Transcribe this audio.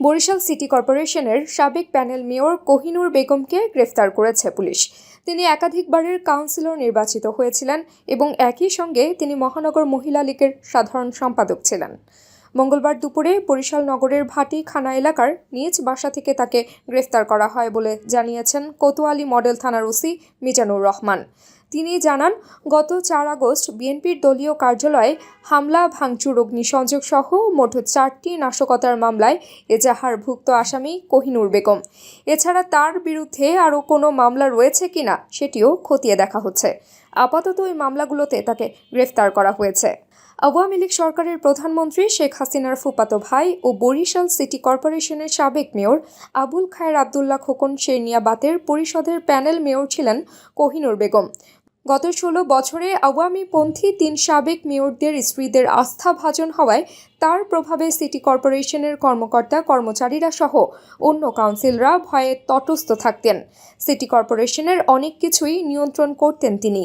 Barishal city কর্পোরেশনের সাবেক panel mayor Kohinoor বেগমকে গ্রেফতার করেছে পুলিশ। তিনি একাধিকবারের কাউন্সিলর নির্বাচিত হয়েছিলেন এবং একই সঙ্গে তিনি মহানগর মহিলা লীগের সাধারণ সম্পাদক ছিলেন। মঙ্গলবার দুপুরে বরিশাল নগরের ভাটি খানা এলাকার নিজ বাসা থেকে তাকে গ্রেফতার করা হয় বলে জানিয়েছেন কোতোয়ালি মডেল থানার ওসি মিজানুর রহমান। তিনি জানান, গত চার আগস্ট বিএনপির দলীয় কার্যালয়ে হামলা, ভাঙচুর অগ্নিসংযোগ সহ মোট চারটি নাশকতার মামলায় এজাহারভুক্ত আসামি কোহিনুর বেগম। এছাড়া তার বিরুদ্ধে আরও কোনো মামলা রয়েছে কিনা সেটিও খতিয়ে দেখা হচ্ছে। আপাতত ওই মামলাগুলোতে তাকে গ্রেফতার করা হয়েছে। আওয়ামী লীগ সরকারের প্রধানমন্ত্রী শেখ হাসিনার ফুপাতো ভাই ও বরিশাল সিটি কর্পোরেশনের সাবেক মেয়র আবুল খায়ের আবদুল্লাহ খোকন শেরনিয়াবাতের পরিষদের প্যানেল মেয়র ছিলেন কোহিনুর বেগম। গত ষোলো বছরে আওয়ামীপন্থী তিন সাবেক মেয়রদের স্ত্রীদের আস্থা ভাজন হওয়ায় তার প্রভাবে সিটি কর্পোরেশনের কর্মকর্তা, কর্মচারীরা সহ অন্য কাউন্সিলরা ভয়ে তটস্থ থাকতেন। সিটি কর্পোরেশনের অনেক কিছুই নিয়ন্ত্রণ করতেন তিনি।